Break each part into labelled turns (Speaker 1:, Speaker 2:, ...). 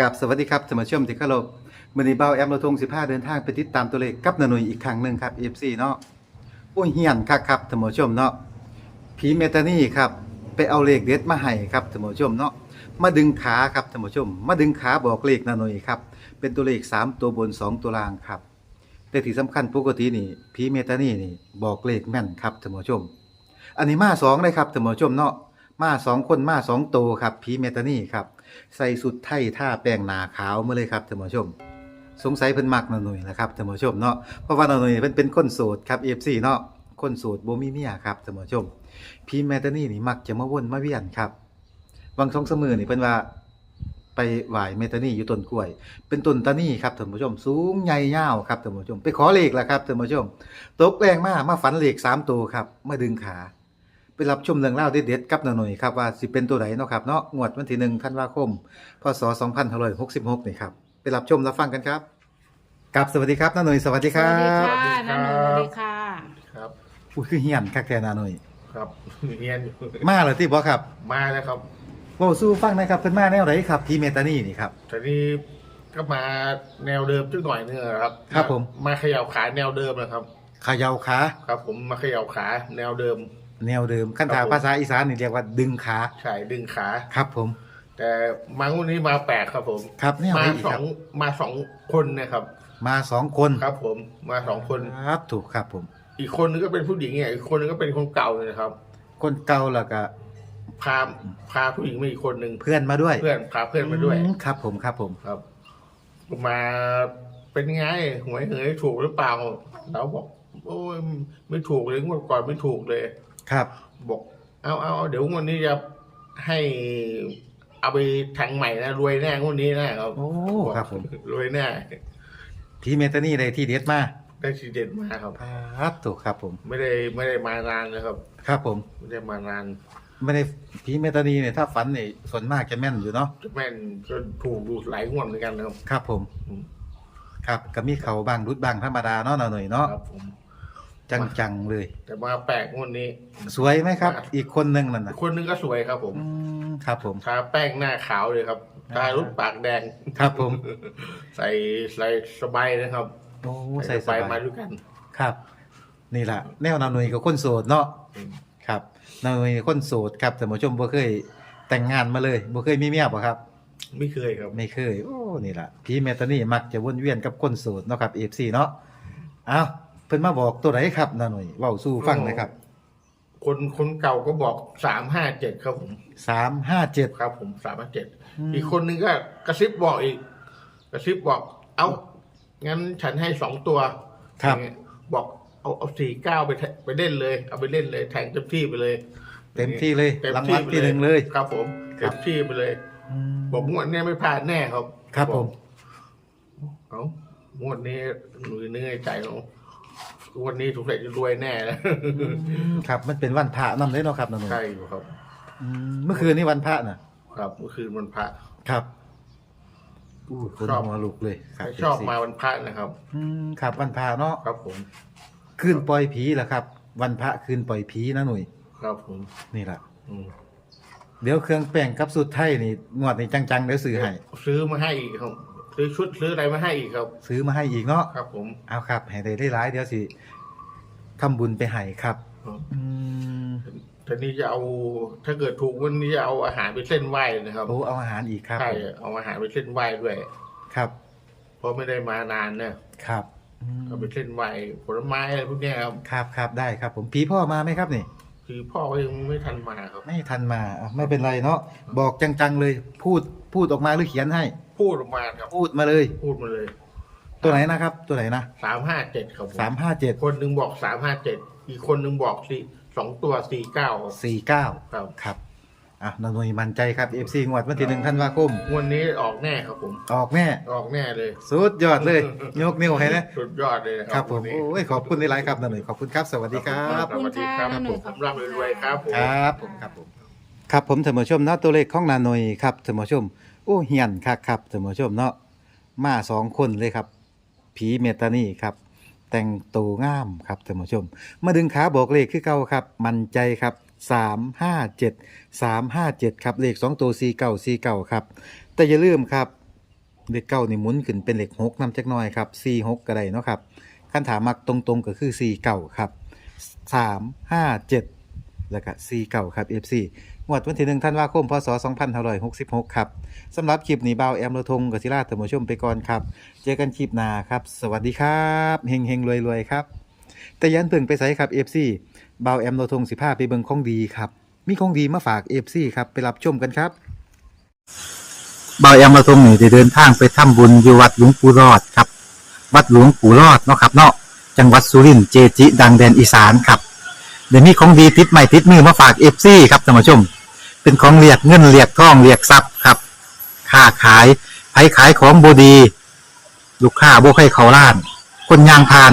Speaker 1: กับสวัสดีครับท่านผู้ชมที่เคารพมื้อนี้เบาแอมเราทง15 เดินทางไปติดตามตัวเลขกับนาหนุยอีกครั้งหนึ่งครับ FC เนาะโอ้ยเฮียนคักครับท่านผู้ชมเนาะผีเมตานี่ครับไปเอาเลขเด็ดมาให้ครับท่านผู้ชมเนาะมาดึงขาครับท่านผู้ชมมาดึงขาบอกเลขนาหนุยครับเป็นตัวเลข 3 ตัวบน 2 ตัวล่างครับ แต่ที่สำคัญปกตินี่ผีเมตานี่นี่บอกเลขแม่นครับท่านผู้ชมอันนี้มาสองเลยครับท่านผู้ชมเนาะมาสองคนมาสองโตวครับผีเมตานี่ครับ ใส่สุดไทยท่าแป้งหนาขาวมาเลยครับท่านผู้ชม สงสัยเพิ่นมักนาหนุ่ยนะครับท่านผู้ชมเนาะเพราะว่านาหนุ่ยเพิ่นเป็นคนโสดครับ FC เนาะคนโสดโบ่มีเมียครับท่านผู้ชมผีเมตานี่นี่มักจะมาวนมาเวียนครับวังสองเสมือนี่เพิ่นว่าไปไหว้เมตานี่อยู่ต้นกล้วย เป็นต้นตานี่ครับท่านผู้ชม สูงใหญ่ยาวครับท่านผู้ชม ไปขอเลขแล้วครับท่านผู้ชม ตกแรงมากมาฝันเลขสามตัวครับมาดึงขา ไปรับชมเรื่องเล่าวเด็ดๆกับนาหน่อยครับว่าสิเป็นตัวไหนเนาะครับเนาะงวดวันที่หนึ่งธันวาคมพศ2566นี่ครับไปรับชมรับฟังกันครับกับสวัสดีครับนาหน่อยสวัสดีค
Speaker 2: ส
Speaker 1: รั
Speaker 2: วัสดี
Speaker 1: บ
Speaker 2: ค่ะ
Speaker 3: สวัสดีครับ
Speaker 2: น้าหนูสวัสดีค่ะ
Speaker 3: ครับ
Speaker 1: อุ้ยคือเฮียนคักแท้นาหน่อย
Speaker 3: ครับเรียนอยู่
Speaker 1: มาเลยที่บ่ครับ
Speaker 3: มาแล้วครับ
Speaker 1: เว้าสู้ฟังหนะครับเพิ่นมาแนวไหนครับพีเมตานี่นี่ครับ
Speaker 3: ทีนี้ก็มาแนวเดิมสักหน่อยนึงอะครับ
Speaker 1: ครับผม
Speaker 3: มาเขย่าขาแนวเดิมนะครับ
Speaker 1: เขยาวขา
Speaker 3: ครับ ผมมาเขย่าขาแนวเดิม
Speaker 1: แนวเดิมขั้น
Speaker 3: ครั
Speaker 1: ถา
Speaker 3: บผม
Speaker 1: ภาษาอีสานนี่เรียกว่าดึงขา
Speaker 3: ใช่ดึงขา
Speaker 1: ครับผม
Speaker 3: แต่มาวันนี้มาแปลกครับผม
Speaker 1: ครับแนวไห
Speaker 3: มาน
Speaker 1: อีก
Speaker 3: สอ
Speaker 1: ครับ
Speaker 3: งมาสองคนนะครับ
Speaker 1: มาสองคน
Speaker 3: ครับ ผม มาสองคน
Speaker 1: ครับถูกครับผม
Speaker 3: อีกคนนึงก็เป็นผู้หญิงเนี่ยอีกคนนึงก็เป็นคนเก่าเลยนะครับ
Speaker 1: คนเก่าแล้วก็
Speaker 3: พาพาผู้หญิงมาอีกคนหนึ่ง
Speaker 1: เพื่อนมาด้วย
Speaker 3: เพื่อนพาเพื่อนมาด้วย
Speaker 1: อืครับ ผมครับผม
Speaker 3: ครับ มาเป็นไงหวยเหยถูกหรือเปล่าเราบอกโอ้ยไม่ถูกเลยงวดก่อนไม่ถูกเลย
Speaker 1: ครับ
Speaker 3: บอกเอาเอาเอาเดี๋ยวงวันนี้จะให้เอาไปแทงใหม่นะรวยแน่งวดนี้นะครับ
Speaker 1: โอ้ครับผม
Speaker 3: รวยแน่
Speaker 1: พีเมตานี่ได้ที่เด็ดมา
Speaker 3: ได้ทีเด็ดมาครับ
Speaker 1: ครับถูกครับผม
Speaker 3: ไม่ได้ไม่ได้มานานนะครับ
Speaker 1: ครับผม
Speaker 3: ไม่ได้มานาน
Speaker 1: ไม่ได้พีเมตานีเนี่ยถ้าฝันเนี่ยส่วนมากจะแม่นอยู่เนาะ
Speaker 3: แม่นก็ถูกดูหลายงวดเหมือนกันนะครับ
Speaker 1: ครับผม
Speaker 3: อืม
Speaker 1: ครับก็มีเขาบางรุดบางธรรมดาเนาะหน่อยๆเนาะ
Speaker 3: ครับผม
Speaker 1: จังๆเลย
Speaker 3: แต่มาแปลกงวดนี้
Speaker 1: สวยไหมครับ
Speaker 3: ครับ
Speaker 1: อีกคนหนึงนั่นน่ะ
Speaker 3: คนนึงก็สวยครับผม
Speaker 1: อืมครับผม
Speaker 3: ทาแป้งหน้าขาวเลยครับ ทารุดปากแดง
Speaker 1: ครับผม
Speaker 3: ใส่ใส่สบายนะครับ
Speaker 1: โอ้ใส่ส
Speaker 3: สบาย
Speaker 1: บาย
Speaker 3: มาด้วยกัน
Speaker 1: ครับ นี่แหละแนวนาหนุ่ยกับคนโสดเนาะ
Speaker 3: อืม
Speaker 1: ครับนาหนุ่ยคนโสดครับแต่หมอชมบ่เคย แต่งงานมาเลยบ่เคยมีเมียบ่ครับ
Speaker 3: ไม่เคยครับ
Speaker 1: ไม่เคย โอ้นี่ล่ะพี่เมตานี่มักจะวนเวียนกับคนโสดเนาะครับ FC เนาะอ้าว เพิ่นมาบอกตัวไหนครับนาหน่อยเว้าสู้ฟังหนะครับ
Speaker 3: คนคนเก่าก็บอกสามห้าเจ็ดครับผม
Speaker 1: 357
Speaker 3: ครับ ผมสามห้าเจ็ด
Speaker 1: อืม
Speaker 3: อีกคนนึงก็กระซิบบอกอีก กระซิบบอก เอ้างั้นฉันให้สองตัว
Speaker 1: ครับ
Speaker 3: อย่างเงี้ยบอกเอาเอาสี่เก้าไปแทไปเล่นเลย เอาไปเล่นเลย แทงเต็มที่ไปเลย
Speaker 1: เต็มที่เลย
Speaker 3: เต็ม
Speaker 1: ราง
Speaker 3: ที่
Speaker 1: วัล
Speaker 3: ไป
Speaker 1: ที่หนึ่งเลย
Speaker 3: ครับผม
Speaker 1: ครั
Speaker 3: เต็
Speaker 1: บ
Speaker 3: มที่ไปเลย
Speaker 1: อืม
Speaker 3: บอกงวดเนี้ยไม่พลาดแน่ครับ
Speaker 1: ครับผม
Speaker 3: เอ้างวดนี้หนูเนื้อใจเนาะ วันนี้ถูกใส่จะรวยแน่แล้ว
Speaker 1: ครับ มันเป็นวันพระนำเลยเนาะครับนาหน่อย
Speaker 3: ใช่อยู่ครับ
Speaker 1: อืมเมื่อคืนนี้วันพระน่ะ
Speaker 3: ครับเมื่อคืนวันพระ
Speaker 1: ครับอู้คน
Speaker 3: ชอบ
Speaker 1: หัวลุกเลยครับ
Speaker 3: ชอบ
Speaker 1: FC
Speaker 3: มาวันพระนะครับ
Speaker 1: อืมครับวันพระเนาะ
Speaker 3: ครับผม
Speaker 1: คืนปล่อยผีแหละครับ วันพระคืนปล่อยผีนะหนุ่ย
Speaker 3: ครับผม
Speaker 1: นี่ล่ะ
Speaker 3: อืม
Speaker 1: เดี๋ยวเครื่องแป้งกับสุดไทยนี่งวดนี่จังๆเดี๋ยวซื้อให้
Speaker 3: ซื้อมาให้อีกครับ ซื้อชุดซื้ออะไรมาให้อีกครับ
Speaker 1: ซื้อมาให้อีกเนาะ
Speaker 3: ครับผม
Speaker 1: เอาครับให้ได้ได้หลายเดี๋ยวสิทำบุญไปให้ครับ
Speaker 3: ครับ
Speaker 1: อืม
Speaker 3: ทีนี้จะเอาถ้าเกิดถูกวันนี้จะเอาอาหารไปเส้นไหว้นะครับ
Speaker 1: โอ้เอาอาหารอีกครับ
Speaker 3: ใช่เอาอาหารไปเส้นไหว้ด้วย
Speaker 1: ครับ
Speaker 3: เพราะไม่ได้มานานเนี่ย
Speaker 1: ครับอืม
Speaker 3: เอาไปเส้นไหว้ผลไม้อะไรพวกเนี้ยครับ
Speaker 1: ครับครับได้ครับ ผมผีพ่อมาไหมครับนี่
Speaker 3: คือพ่อก็ยังไม่ทันมาครับ
Speaker 1: ไม่ทันมาอะไม่เป็นไรเนาะบอกจังๆเลย พูดพูดออกมาหรือเขียนให้
Speaker 3: พูดออกมาครับ
Speaker 1: พูดมาเลย
Speaker 3: พูดมาเลย
Speaker 1: ตัวไหนนะครับ ตัวไหนนะ
Speaker 3: สามห้าเจ็ดครับผม
Speaker 1: สามห้าเจ็ด
Speaker 3: คนหนึ่งบอกสามห้าเจ็ดอีกคนหนึ่งบอกสี่สองตัวสี่เก้า
Speaker 1: สี่เก้า
Speaker 3: ครับ
Speaker 1: ครับ อะนนท์มั่นใจครับ FC งวดวันที่หนึ่งธันวาคม
Speaker 3: งวันนี้ออกแน่ครับผม
Speaker 1: ออกแน่
Speaker 3: ออกแน่เลย
Speaker 1: สุดยอดเลย ยกนิ้วให้นะ
Speaker 3: สุดยอดเลยนะค
Speaker 1: ค
Speaker 3: รั
Speaker 1: รั
Speaker 3: บบ
Speaker 1: ผม
Speaker 3: วันนี้
Speaker 1: โอ้ยขอบคุณในไลน์ครับนนท์ขอบคุณครับสวัสดีครับ
Speaker 3: สวัสดีครับ
Speaker 2: ขอบคุณค่ะ
Speaker 3: ผมผมร่ำรวยๆครับผม
Speaker 1: ครับผมครับผมครับผมท่านผู้ชมเนาะตัวเลขของนาหนยครับท่านผู้ชมโอ้เฮียนคักครับท่านผู้ชมเนาะมาสองคนเลยครับ ผีเมตานี่ครับ แต่งตัวงามครับท่านผู้ชม มาดึงขาบอกเลขคือเก่าครับ มั่นใจครับ สามห้าเจ็ดสามห้าเจ็ดครับเลขสองตัวสี่เก้าซีเก้าครับ แต่อย่าลืมครับเลขเก้านี่หมุนขึ้นเป็นเลขหกนำจักหน่อยครับสี่หกก็ได้เนาะครับคันถามมักตรงๆก็คือสี่เก้าครับสามห้าเจ็ดแล้วก็สี่เก้าครับ FC งวดวันที่หนึ่งธันว่าคมพศ2566 ครับสำหรับคลิปนี้บ่าแอมโลทงกับศิลาท่านผู้ชมไปก่อนครับ เจอกันคลิปหน้าครับ สวัสดีครับ เฮงเฮงรวยรวยๆครับ แต่ยันเพิ่งไปใส่ครับ FC บ่าวแอมโลทงสิพาไปเบิ่งของดีครับ มีของดีมาฝาก FC ครับไปรับชมกันครับบายอำมาตรงนี่ได้เดินทางไปทำบุญอยู่วัดหลวงปู่รอดครับ วัดหลวงปู่รอดเนาะครับเนาะจังหวัดสุรินทร์เจจิ ดังแดนอีสานครับเดี๋ยวนี้ของดีติดใหม่ติดมือมาฝากเอฟซีครับท่านผู้ชม เป็นของเรียกเงินเรียกทองเรียกทรัพย์ครับค้าขายไผขายของบดี ลูกค้าบ่ให้เขาล้าน คนยางพาน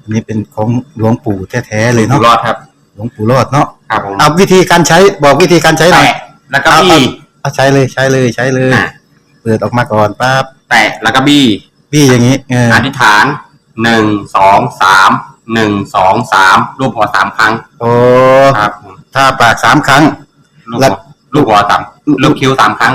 Speaker 1: อันนี้เป็นของหลวงปู่แท้ๆเลย
Speaker 2: อยู่
Speaker 1: เนาะ
Speaker 2: รอดครับ
Speaker 1: หลวงปู่รอดเนาะ
Speaker 2: ครับผม
Speaker 1: เอาวิธีการใช้บอกวิธีการใช้หน่อย
Speaker 2: แตะแล้วก็บี้
Speaker 1: เอาใช้เลยใช้เลยใช้เลย
Speaker 2: อะ
Speaker 1: เปิดออกมาก่อนปั๊บ
Speaker 2: แตะแล้วก็บี้
Speaker 1: พี่อย่างนี้เออ
Speaker 2: อธิษฐานหนึ่งสองสามหนึ่งสองสามรูปหัวสามครั้ง
Speaker 1: โอ้
Speaker 2: ครับผม
Speaker 1: ถ้าปากสามครั้ง
Speaker 2: ลูก
Speaker 1: แล้
Speaker 2: หั
Speaker 1: ว
Speaker 2: วลูกหัวสามลูกคิ้วสามครั้ง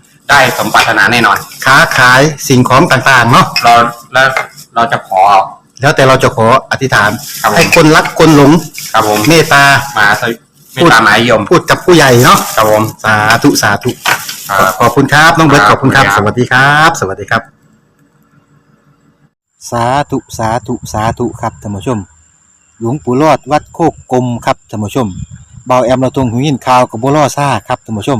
Speaker 2: ได้สมปรารถนาแน่นอน
Speaker 1: ค้าขายสิ่งของต่างๆเนาะ
Speaker 2: เราแล้วเราจะขอ
Speaker 1: แล้วแต่เราจะขออธิษฐาน
Speaker 2: ครับผม
Speaker 1: ให้คนรักคนหลง
Speaker 2: ครับผม
Speaker 1: เมตตา
Speaker 2: มาสวิไม่ตามหมายยม
Speaker 1: พูดกับผู้ใหญ่เนาะ
Speaker 2: ครับผม
Speaker 1: สาธุสาธุ
Speaker 2: ครับ
Speaker 1: ขอบคุณครับน้องเบิร์ต
Speaker 2: ค
Speaker 1: ข
Speaker 2: รับ
Speaker 1: อบคุณครับ
Speaker 2: ขอบ
Speaker 1: ส
Speaker 2: คุณครับ
Speaker 1: วัสดีครับ สวัสดีครับ สาธุสาธุสาธุครับท่านผู้ชม หลวงปู่รอดวัดโคกกลมครับท่านผู้ชมเบาแอมเราตรงหูยินข่าวกับบัวล่อซ่าครับท่านผู้ชม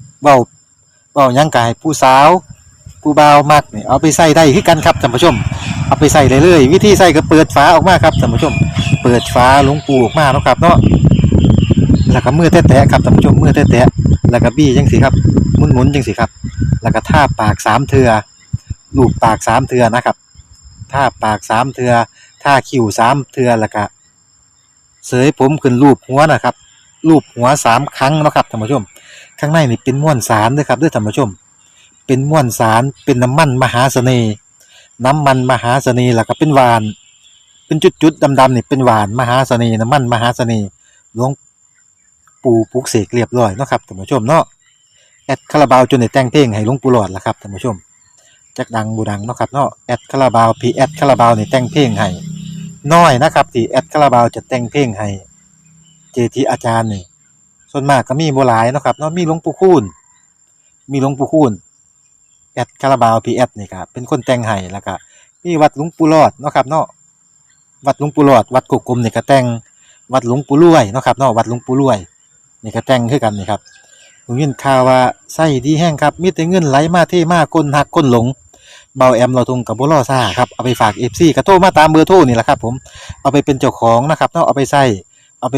Speaker 1: เบาเบายังกายผู้สาวผู้เบามักนี่เอาไปใส่ได้คือกันครับท่านผู้ชม เอาไปใส่เลยเลยวิธีใส่ก็เปิดฝาออกมาครับท่านผู้ชม เปิดฝาหลวงปูออกมาเนาะครับเนาะแล้วก็มือแตะๆครับท่านผู้ชมมือแตะๆแล้วก็บี้จังสิครับหมุนๆจังสิครับ แล้วก็ท่าปากสามเทือลูบปากสามเทือนะครับท่าปากสามเทือท่าคิ้วสามเทือแล้วก็เสยผมขึ้นรูปหัวนะครับ รูปหัวสามครั้งนะครับท่านผู้ชม ข้างในนี่เป็นม้วนสารด้วยครับด้วยท่านผู้ชม เป็นม้วนสารเป็นน้ำมันมหาเสน่ห์น้ำมันมหาเสน่ห์แล้วก็เป็นหวาน เป็นจุดๆดำๆนี่เป็นหวานมหาเสน่ห์น้ำมันมหาเสน่ห์หลวงปู่ปลุกเสกเรียบร้อยนะครับท่านผู้ชมเนาะแอดคาราบาวจนได้แต่งเพลงให้หลวงปู่หลอดล่ะครับท่านผู้ชมจักดังบูดังเนาะครับเนาะแอดคาราบาวพีแอดคาราบาวนี่แต่งเพลงให้น้อยนะครับที่แอดคาราบาวจะแต่งเพลงให้ เจทีอาจารย์นี่ ส่วนมากก็มีบ่หลายเนาะครับเนาะมีหลวงปู่คูณมีหลวงปู่คูณแอดคาราบาวพีแอดนี่ครับเป็นคนแต่งให้แล้วก็มีวัดหลวงปู่รอดเนาะครับเนาะวัดหลวงปู่รอด วัดกุกกลมนี่ก็แต่งวัดหลวงปู่รวยเนาะครับเนาะวัดหลวงปู่รวยนี่ก็แต่งคือกันนี่ครับผมยินข่าวว่าไส้ดีแห้งครับมีแต่เงินไหลมาเทมาคนหักคนหลงเบาแอมเราทงกับบ่รอซ่าครับเอาไปฝาก FC ก็โทรมาตามเบอร์โทรนี่แหละครับผมเอาไปเป็นเจ้าของนะครับเนาะเอาไปใส่เอาไป